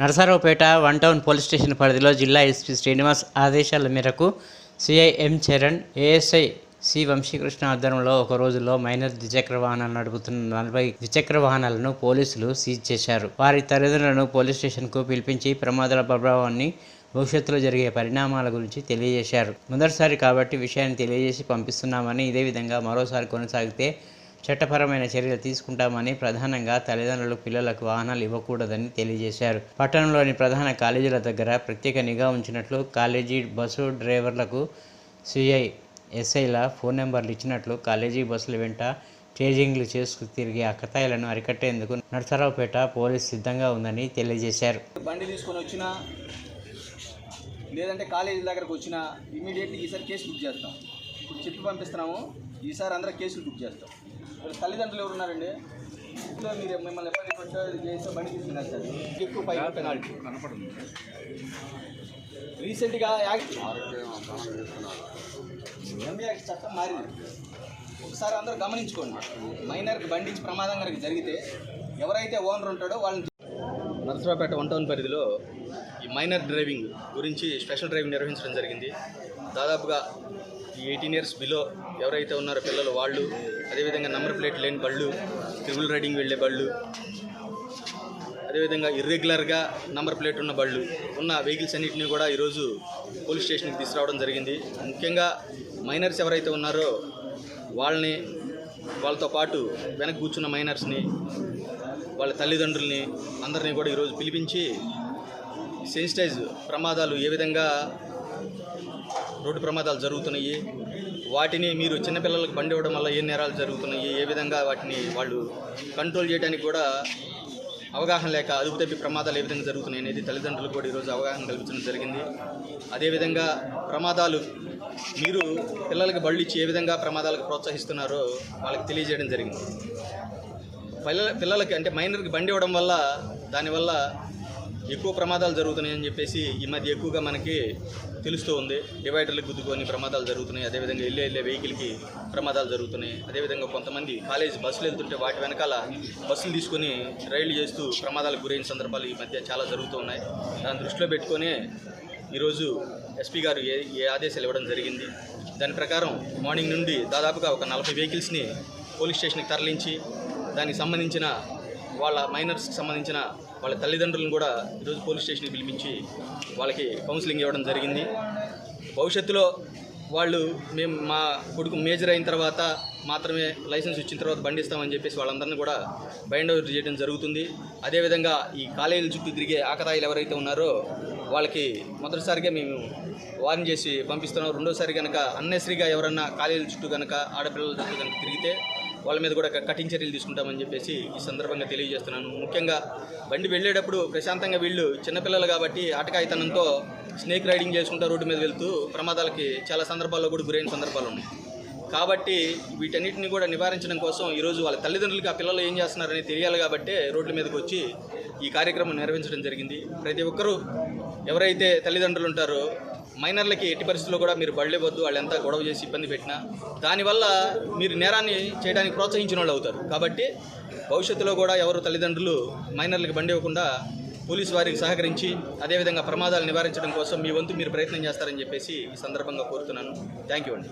Narasaraopet one town police station పరిధిలో జిల్లా SP Srinivas ఆదేశాల మేరకు CI M Charan ASI C Vamsikrishna ఆధ్వర్యంలో ఒక రోజులో మైనర్ ద్విచక్ర వాహనాలు నడుపుతున్న నలభై ద్విచక్ర వాహనాలను పోలీసులు సీజ్ చేశారు. వారి తల్లిదండ్రులను పోలీస్ స్టేషన్కు పిలిపించి ప్రమాదాల ప్రభావాన్ని భవిష్యత్తులో జరిగే పరిణామాల గురించి తెలియజేశారు. మొదటిసారి కాబట్టి విషయాన్ని తెలియజేసి పంపిస్తున్నామని ఇదే విధంగా మరోసారి కొనసాగితే చట్టపరమైన చర్యలు తీసుకుంటామని ప్రధానంగా తల్లిదండ్రులు పిల్లలకు వాహనాలు ఇవ్వకూడదని తెలియజేశారు. పట్టణంలోని ప్రధాన కాలేజీల దగ్గర ప్రత్యేక నిఘా ఉంచినట్లు కాలేజీ బస్సు డ్రైవర్లకు సిఐ ఎస్ఐల ఫోన్ నెంబర్లు ఇచ్చినట్లు కాలేజీ బస్సుల వెంట చేజింగ్లు చేసుకు తిరిగే అక్కతాయిలను అరికట్టేందుకు నర్సరావుపేట పోలీస్ సిద్ధంగా ఉందని తెలియజేశారు. బండి తీసుకొని వచ్చిన లేదంటే కాలేజీ దగ్గరకు వచ్చిన ఇమీడియట్లీ ఈసారి కేసు బుక్ చేస్తాం. ఇప్పుడు చెప్పి పంపిస్తున్నాము ఈసారి అందరూ కేసులు బుక్ చేస్తాం. తల్లిదండ్రులు ఎవరు ఉన్నారండి ఇంట్లో మీరు మిమ్మల్ని ఎప్పటి కొట్టో ఇది చేసో బండి తీసుకున్నారు సార్. ఎక్కువ పై పెనాల్టీ రీసెంట్గా యాక్ట్ యాక్ట్ చట్టం మారింది. ఒకసారి అందరూ గమనించుకోండి. మైనర్కి బండి ఇచ్చి ప్రమాదం కనుక జరిగితే ఎవరైతే ఓనర్ ఉంటాడో వాళ్ళని నరసరావుపేట వన్ టౌన్ పరిధిలో ఈ మైనర్ డ్రైవింగ్ గురించి స్పెషల్ డ్రైవింగ్ నిర్వహించడం జరిగింది. దాదాపుగా ఈ ఎయిటీన్ ఇయర్స్ బిలో ఎవరైతే ఉన్నారో పిల్లలు వాళ్ళు అదేవిధంగా నంబర్ ప్లేట్ లేని బళ్ళు ట్రిపుల్ రైడింగ్ వెళ్ళే బళ్ళు అదేవిధంగా ఇర్రెగ్యులర్గా నంబర్ ప్లేట్ ఉన్న బళ్ళు ఉన్న వెహికల్స్ అన్నింటినీ కూడా ఈరోజు పోలీస్ స్టేషన్కి తీసుకురావడం జరిగింది. ముఖ్యంగా మైనర్స్ ఎవరైతే ఉన్నారో వాళ్ళని వాళ్ళతో పాటు వెనక కూర్చున్న మైనర్స్ని వాళ్ళ తల్లిదండ్రుల్ని అందరినీ కూడా ఈరోజు పిలిపించి సెన్సిటైజ్ ప్రమాదాలు ఏ విధంగా రోడ్డు ప్రమాదాలు జరుగుతున్నాయి. వాటిని మీరు చిన్నపిల్లలకు బండి ఇవ్వడం వల్ల ఏ నేరాలు జరుగుతున్నాయి? ఏ విధంగా వాటిని వాళ్ళు కంట్రోల్ చేయడానికి కూడా అవగాహన లేక అదుపు తప్పి ప్రమాదాలు ఏ విధంగా జరుగుతున్నాయి అనేది తల్లిదండ్రులు కూడా ఈరోజు అవగాహన కల్పించడం జరిగింది. అదేవిధంగా ప్రమాదాలు మీరు పిల్లలకి బళ్ళు ఇచ్చి ఏ విధంగా ప్రమాదాలకు ప్రోత్సహిస్తున్నారో వాళ్ళకి తెలియజేయడం జరిగింది. పిల్లల పిల్లలకి అంటే మైనర్కి బండి ఇవ్వడం వల్ల దానివల్ల ఎక్కువ ప్రమాదాలు జరుగుతున్నాయని చెప్పేసి ఈ మధ్య ఎక్కువగా మనకి తెలుస్తూ ఉంది. డివైడర్లకు గుద్దుకొని ప్రమాదాలు జరుగుతున్నాయి. అదేవిధంగా వెళ్ళే వెళ్ళే వెహికల్కి ప్రమాదాలు జరుగుతున్నాయి. అదేవిధంగా కొంతమంది కాలేజ్ బస్సులు వెళ్తుంటే వాటి వెనకాల బస్సులు తీసుకొని రైళ్ళు చేస్తూ ప్రమాదాలకు గురైన సందర్భాలు ఈ మధ్య చాలా జరుగుతూ ఉన్నాయి. దాన్ని దృష్టిలో పెట్టుకొని ఈరోజు ఎస్పీ గారు ఏ ఏ ఆదేశాలు ఇవ్వడం జరిగింది. దాని ప్రకారం మార్నింగ్ నుండి దాదాపుగా ఒక నలభై వెహికల్స్ని పోలీస్ స్టేషన్కి తరలించి దానికి సంబంధించిన వాళ్ళ మైనర్స్కి సంబంధించిన వాళ్ళ తల్లిదండ్రులను కూడా ఈరోజు పోలీస్ స్టేషన్కి పిలిపించి వాళ్ళకి కౌన్సిలింగ్ ఇవ్వడం జరిగింది. భవిష్యత్తులో వాళ్ళు మేము మా కొడుకు మేజర్ అయిన తర్వాత మాత్రమే లైసెన్స్ ఇచ్చిన తర్వాత బండి ఇస్తామని చెప్పేసి వాళ్ళందరినీ కూడా బైండ్ అవుట్ చేయడం జరుగుతుంది. అదేవిధంగా ఈ కాలేజీల చుట్టూ తిరిగే ఆకతాయిలు ఎవరైతే ఉన్నారో వాళ్ళకి మొదటిసారిగా మేము వార్న్ చేసి పంపిస్తున్నాం. రెండోసారి కనుక అన్నెసరిగా ఎవరన్నా కాలేజీల చుట్టూ కనుక ఆడపిల్లల చుట్టూ కనుక తిరిగితే వాళ్ళ మీద కూడా కఠిన చర్యలు తీసుకుంటామని చెప్పేసి ఈ సందర్భంగా తెలియజేస్తున్నాను. ముఖ్యంగా బండి వెళ్ళేటప్పుడు ప్రశాంతంగా వీళ్ళు చిన్నపిల్లలు కాబట్టి ఆటకాయితనంతో స్నేక్ రైడింగ్ చేసుకుంటూ రోడ్డు మీద వెళ్తూ ప్రమాదాలకి చాలా సందర్భాల్లో కూడా గురైన సందర్భాలు ఉన్నాయి. కాబట్టి వీటన్నిటిని కూడా నివారించడం కోసం ఈరోజు వాళ్ళ తల్లిదండ్రులకి ఆ పిల్లలు ఏం చేస్తున్నారని తెలియాలి కాబట్టి రోడ్ల మీదకి వచ్చి ఈ కార్యక్రమం నిర్వహించడం జరిగింది. ప్రతి ఒక్కరూ ఎవరైతే తల్లిదండ్రులు ఉంటారో మైనర్లకి ఎట్టి పరిస్థితుల్లో కూడా మీరు బళ్ళే వాళ్ళు ఎంత గొడవ చేసి ఇబ్బంది పెట్టినా. దానివల్ల మీరు నేరాన్ని చేయడానికి ప్రోత్సహించిన వాళ్ళు అవుతారు. కాబట్టి భవిష్యత్తులో కూడా ఎవరు తల్లిదండ్రులు మైనర్లకి బండి ఇవ్వకుండా పోలీసు వారికి సహకరించి అదేవిధంగా ప్రమాదాలు నివారించడం కోసం మీ వంతు మీరు ప్రయత్నం చేస్తారని చెప్పేసి ఈ సందర్భంగా కోరుతున్నాను. థ్యాంక్ యూ అండి.